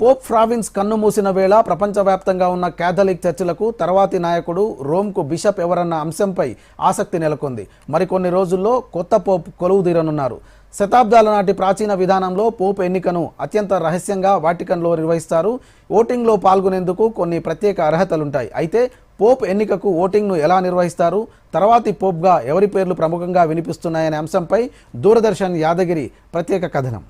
Pope ఫ్రావిన్స్ కన్నుమూసిన వేళ ప్రపంచవ్యాప్తంగా ఉన్న క్యాథలిక్ చర్చిలకు తర్వాతి నాయకుడు రోమ్కు బిషప్ ఎవరన్న అంశంపై ఆసక్తి నెలకొంది. మరికొన్ని రోజుల్లో కొత్త పోప్ కొలువుదీరనున్నారు. శతాబ్దాల నాటి ప్రాచీన విధానంలో పోప్ ఎన్నికను అత్యంత రహస్యంగా వాటికన్లో నిర్వహిస్తారు. ఓటింగ్లో పాల్గొనేందుకు కొన్ని ప్రత్యేక అర్హతలుంటాయి. అయితే పోప్ ఎన్నికకు ఓటింగ్ను ఎలా నిర్వహిస్తారు? తర్వాతి పోప్గా ఎవరి పేర్లు ప్రముఖంగా వినిపిస్తున్నాయనే అంశంపై దూరదర్శన్ యాదగిరి ప్రత్యేక కథనం.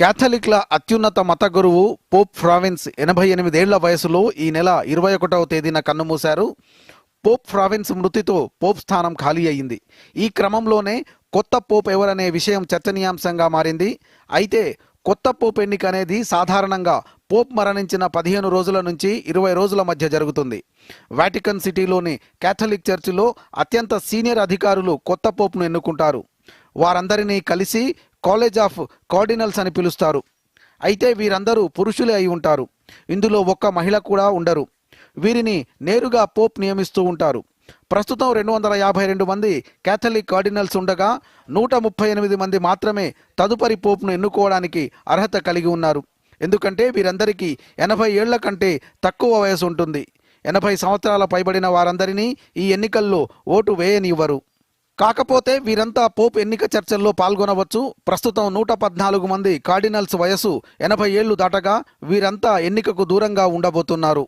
క్యాథలిక్ల అత్యున్నత మత గురువు పోప్ ఫ్రావిన్స్ ఎనభై ఎనిమిదేళ్ళ వయసులో ఈ నెల ఇరవై ఒకటవ తేదీన కన్నుమూశారు. పోప్ ఫ్రావిన్స్ మృతితో పోప్ స్థానం ఖాళీ అయింది. ఈ క్రమంలోనే కొత్త పోప్ ఎవరనే విషయం చర్చనీయాంశంగా మారింది. అయితే కొత్త పోప్ ఎన్నిక అనేది సాధారణంగా పోప్ మరణించిన పదిహేను రోజుల నుంచి ఇరవై రోజుల మధ్య జరుగుతుంది. వాటికన్ సిటీలోని క్యాథలిక్ చర్చిలో అత్యంత సీనియర్ అధికారులు కొత్త పోప్ను ఎన్నుకుంటారు. వారందరినీ కలిసి కాలేజ్ ఆఫ్ కార్డినల్స్ అని పిలుస్తారు. అయితే వీరందరూ పురుషులే అయి ఉంటారు. ఇందులో ఒక్క మహిళ కూడా ఉండరు. వీరిని నేరుగా పోప్ నియమిస్తూ ఉంటారు. ప్రస్తుతం రెండు వందల యాభై రెండు మంది క్యాథలిక్ కార్డినల్స్ ఉండగా నూట ముప్పై ఎనిమిది మంది మాత్రమే తదుపరి పోప్ను ఎన్నుకోవడానికి అర్హత కలిగి ఉన్నారు. ఎందుకంటే వీరందరికీ ఎనభై ఏళ్ళ కంటే తక్కువ వయసు ఉంటుంది. ఎనభై సంవత్సరాల పైబడిన వారందరినీ ఈ ఎన్నికల్లో ఓటు వేయనివ్వరు. కాకపోతే వీరంతా పోప్ ఎన్నిక చర్చల్లో పాల్గొనవచ్చు. ప్రస్తుతం నూట పద్నాలుగు మంది కార్డినల్స్ వయసు ఎనభై ఏళ్ళు దాటగా వీరంతా ఎన్నికకు దూరంగా ఉండబోతున్నారు.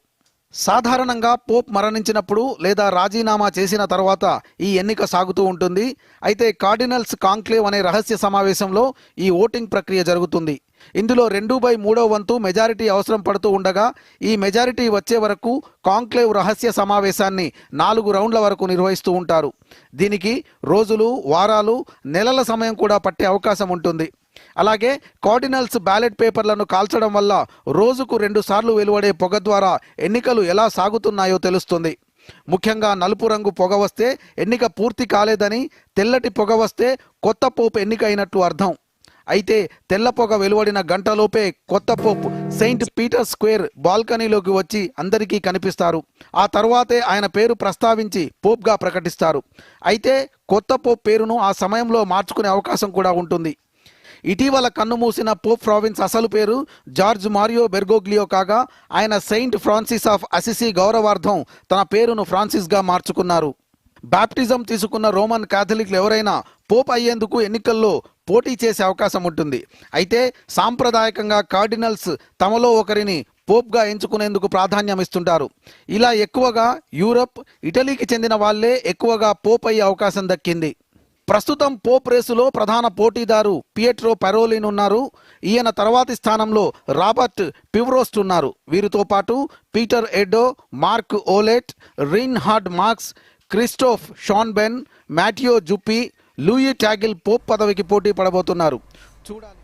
సాధారణంగా పోప్ మరణించినప్పుడు లేదా రాజీనామా చేసిన తర్వాత ఈ ఎన్నిక సాగుతూ ఉంటుంది. అయితే కార్డినల్స్ కాంక్లేవ్ అనే రహస్య సమావేశంలో ఈ ఓటింగ్ ప్రక్రియ జరుగుతుంది. ఇందులో రెండు బై మూడో వంతు మెజారిటీ అవసరం పడుతూ ఉండగా ఈ మెజారిటీ వచ్చే వరకు కాంక్లేవ్ రహస్య సమావేశాన్ని నాలుగు రౌండ్ల వరకు నిర్వహిస్తూ ఉంటారు. దీనికి రోజులు వారాలు నెలల సమయం కూడా పట్టే అవకాశం ఉంటుంది. అలాగే కార్డినల్స్ బ్యాలెట్ పేపర్లను కాల్చడం వల్ల రోజుకు రెండు సార్లు వెలువడే పొగ ద్వారా ఎన్నికలు ఎలా సాగుతున్నాయో తెలుస్తుంది. ముఖ్యంగా నలుపు రంగు పొగ వస్తే ఎన్నిక పూర్తి కాలేదని తెల్లటి పొగ వస్తే కొత్త పోపు ఎన్నిక అయినట్టు అర్థం. అయితే తెల్లపొగ వెలువడిన గంటలోపే కొత్త పోప్ సెయింట్ పీటర్ స్క్వేర్ బాల్కనీలోకి వచ్చి అందరికీ కనిపిస్తారు. ఆ తర్వాతే ఆయన పేరు ప్రస్తావించి పోప్గా ప్రకటిస్తారు. అయితే కొత్త పోప్ పేరును ఆ సమయంలో మార్చుకునే అవకాశం కూడా ఉంటుంది. ఇటీవల కన్నుమూసిన పోప్ ప్రావిన్స్ అసలు పేరు జార్జ్ మారియో బెర్గోగ్లియో కాగా ఆయన సెయింట్ ఫ్రాన్సిస్ ఆఫ్ అసిసి గౌరవార్థం తన పేరును ఫ్రాన్సిస్గా మార్చుకున్నారు. బాప్టిజం తీసుకున్న రోమన్ క్యాథలిక్లు ఎవరైనా పోప్ అయ్యేందుకు ఎన్నికల్లో పోటీ చేసే అవకాశం ఉంటుంది. అయితే సాంప్రదాయకంగా కార్డినల్స్ తమలో ఒకరిని పోప్గా ఎంచుకునేందుకు ప్రాధాన్యం ఇస్తుంటారు. ఇలా ఎక్కువగా యూరప్ ఇటలీకి చెందిన వాళ్ళే ఎక్కువగా పోప్ అయ్యే అవకాశం దక్కింది. ప్రస్తుతం పోప్ రేసులో ప్రధాన పోటీదారు పియట్రో పెరోలిన్ ఉన్నారు. ఈయన తర్వాతి స్థానంలో రాబర్ట్ పివ్రోస్ట్ ఉన్నారు. వీరితో పాటు Peter Erdo Marc Ouellet Reinhard Marx Christoph Schonborn Matteo Zuppi Luis Tagle pope పదవికి పోటీ పడబోతున్నారు. చూడాలి.